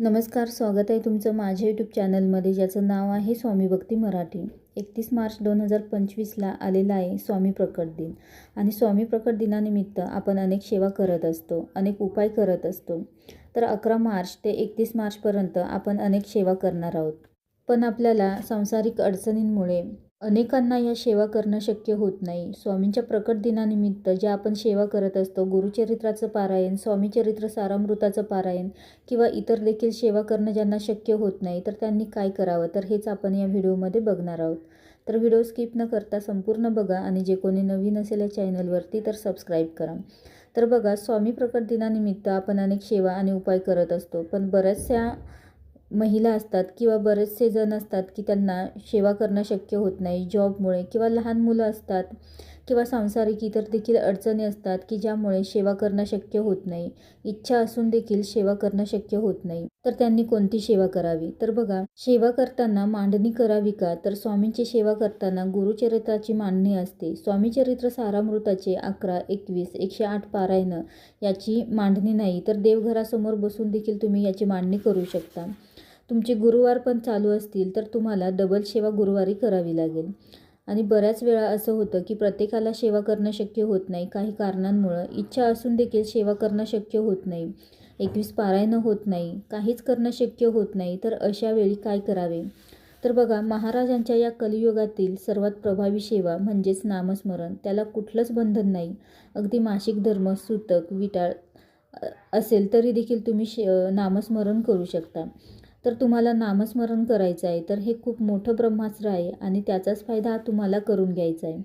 नमस्कार स्वागत आहे तुमचं माझ्या यूट्यूब चॅनलमध्ये ज्याचं नाव आहे स्वामी भक्ती मराठी. एकतीस मार्च दोन हजार पंचवीसला आलेला आहे स्वामी प्रकट दिन. आणि स्वामी प्रकट दिनानिमित्त आपण अनेक सेवा करत असतो अनेक उपाय करत असतो. तर अकरा मार्च ते एकतीस मार्चपर्यंत आपण अनेक सेवा करणार आहोत. पण आपल्याला सांसारिक अडचणींमुळे अनेकांना या सेवा करणं शक्य होत नाही. स्वामींच्या प्रकट दिनानिमित्त ज्या आपण सेवा करत असतो गुरुचरित्राचं पारायण स्वामीचरित्र सारामृताचं पारायण किंवा इतर देखील सेवा करणं ज्यांना शक्य होत नाही तर त्यांनी काय करावं? तर हेच आपण या व्हिडिओमध्ये बघणार आहोत. तर व्हिडिओ स्किप न करता संपूर्ण बघा आणि जे कोणी नवीन असेल या चॅनलवरती तर सबस्क्राईब करा. तर बघा स्वामी प्रकट दिनानिमित्त आपण अनेक सेवा आणि उपाय करत असतो पण बऱ्याचशा महिला असतात किंवा बरेचसे जण असतात की त्यांना सेवा करणं शक्य होत नाही जॉबमुळे किंवा लहान मुलं असतात किंवा सांसारिक इतर देखील अडचणी असतात की ज्यामुळे सेवा करणं शक्य होत नाही इच्छा असून देखील सेवा करणं शक्य होत नाही तर त्यांनी कोणती सेवा करावी? तर बघा सेवा करताना मांडणी करावी का? तर स्वामींची सेवा करताना गुरुचरित्राची मांडणी असते. स्वामीचरित्र सारामृताचे अकरा एकवीस एकशे आठ पारायणं याची मांडणी नाही तर देवघरासमोर बसून देखील तुम्ही याची मांडणी करू शकता. तुमचे गुरुवार पण चालू असतील तर तुम्हाला डबल सेवा गुरुवारी करावी लागेल. आणि बऱ्याच वेळा असं होतं की प्रत्येकाला सेवा करणं शक्य होत नाही. काही कारणांमुळं इच्छा असून देखील सेवा करणं शक्य होत नाही. एकवीस पारायणं होत नाही. काहीच करणं शक्य होत नाही. तर अशा वेळी काय करावे? तर बघा महाराजांच्या या कलियुगातील सर्वात प्रभावी सेवा म्हणजेच नामस्मरण. त्याला कुठलंच बंधन नाही. अगदी मासिक धर्म सूतक विटाळ असेल तरी देखील तुम्ही शे नामस्मरण करू शकता. तर तुम्हाला नामस्मरण करायचं आहे. तर हे खूप मोठं ब्रह्मास्त्र आहे आणि त्याचाच फायदा तुम्हाला करून घ्यायचा आहे.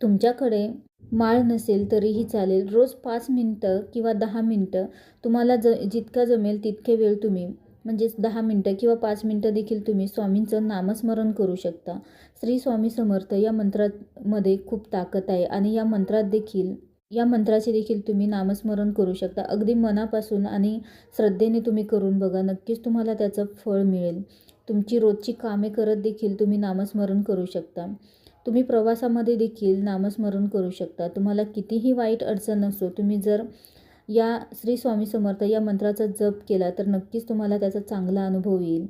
तुमच्याकडे माळ नसेल तरीही चालेल. रोज पाच मिनटं किंवा दहा मिनटं तुम्हाला ज जितका जमेल तितके वेळ तुम्ही म्हणजेच दहा मिनटं किंवा पाच मिनटं देखील तुम्ही स्वामींचं नामस्मरण करू शकता. श्री स्वामी समर्थ या मंत्रामध्ये खूप ताकद आहे आणि या मंत्रात देखील या मंत्राचे देखील तुम्ही नामस्मरण करू शकता. अगदी मनापासून आणि श्रद्धेने तुम्ही करून बघा. नक्कीच तुम्हाला त्याचं फळ मिळेल. तुमची रोजची कामे करत देखील तुम्ही नामस्मरण करू शकता. तुम्ही प्रवासामध्ये देखील नामस्मरण करू शकता. तुम्हाला कितीही वाईट अडचण असो तुम्ही जर या श्री स्वामी समर्थ या मंत्राचा जप केला तर नक्कीच तुम्हाला त्याचा चांगला अनुभव येईल.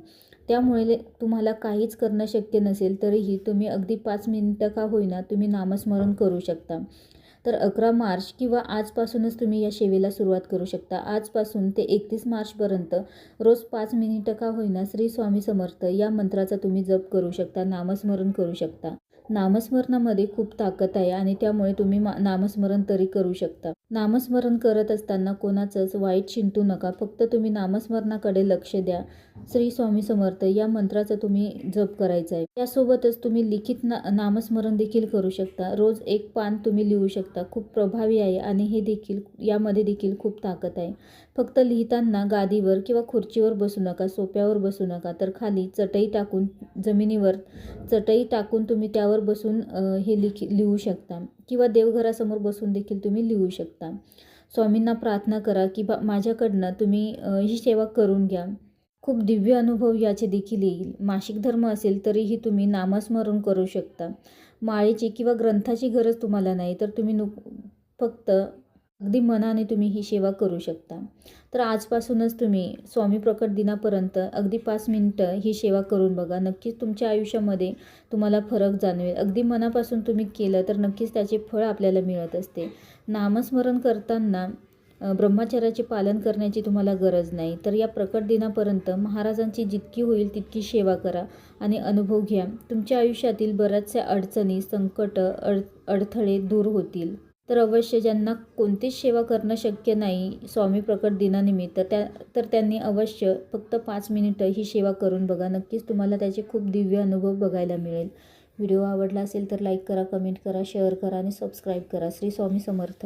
त्यामुळे तुम्हाला काहीच करणं शक्य नसेल तरीही तुम्ही अगदी पाच मिनिटं का होईना तुम्ही नामस्मरण करू शकता. तर अकरा मार्च किंवा आजपासूनच तुम्ही या सेवेला सुरुवात करू शकता. आजपासून ते एकतीस मार्चपर्यंत रोज पाच मिनिटं का होईना श्री स्वामी समर्थ या मंत्राचा तुम्ही जप करू शकता नामस्मरण करू शकता. नामस्मरणामध्ये खूप ताकद आहे आणि त्यामुळे तुम्ही नामस्मरण तरी करू शकता. नामस्मरण करत असताना कोणाचंच वाईट चिंतू नका. फक्त तुम्ही नामस्मरणाकडे लक्ष द्या. श्री स्वामी समर्थ या मंत्राचा तुम्ही जप करायचा आहे. त्यासोबतच तुम्ही लिखित ना नामस्मरण देखील करू शकता. रोज एक पान तुम्ही लिहू शकता. खूप प्रभावी आहे आणि हे देखील यामध्ये देखील खूप ताकद आहे. फक्त लिहिताना गादीवर किंवा खुर्चीवर बसू नका सोप्यावर बसू नका. तर खाली चटई टाकून जमिनीवर चटई टाकून तुम्ही त्यावर बसून हे लिखी लिहू शकता. किंवा देवघरासमोर बसून देखील तुम्ही लिहू शकता. स्वामींना प्रार्थना करा की बा माझ्याकडनं तुम्ही ही सेवा करून घ्या. खूप दिव्य अनुभव याचे देखील येईल. मासिक धर्म असेल तरीही तुम्ही नामस्मरण करू शकता. माळेची किंवा ग्रंथाची गरज तुम्हाला नाही तर तुम्ही नु फक्त अगदी मनाने तुम्ही ही सेवा करू शकता. तर आजपासूनच तुम्ही स्वामी प्रकट दिनापर्यंत अगदी पाच मिनटं ही सेवा करून बघा. नक्कीच तुमच्या आयुष्यामध्ये तुम्हाला फरक जाणवेल. अगदी मनापासून तुम्ही केलं तर नक्कीच त्याचे फळ आपल्याला मिळत असते. नामस्मरण करताना ब्रह्मचर्याचे पालन करण्याची तुम्हाला गरज नाही. तर या प्रकट दिनापर्यंत महाराजांची जितकी होईल तितकी सेवा करा आणि अनुभव घ्या. तुमच्या आयुष्यातील बऱ्याचशा अडचणी संकट अड अडथळे दूर होतील. तर अवश्य ज्यांना कोणतीच सेवा करणं शक्य नाही स्वामी प्रकट दिनानिमित्त त्या तर त्यांनी अवश्य फक्त पाच मिनिटं ही सेवा करून बघा. नक्कीच तुम्हाला त्याचे खूप दिव्य अनुभव बघायला मिळेल. व्हिडिओ आवडला असेल तर लाईक करा कमेंट करा शेअर करा आणि सबस्क्राईब करा. श्री स्वामी समर्थ.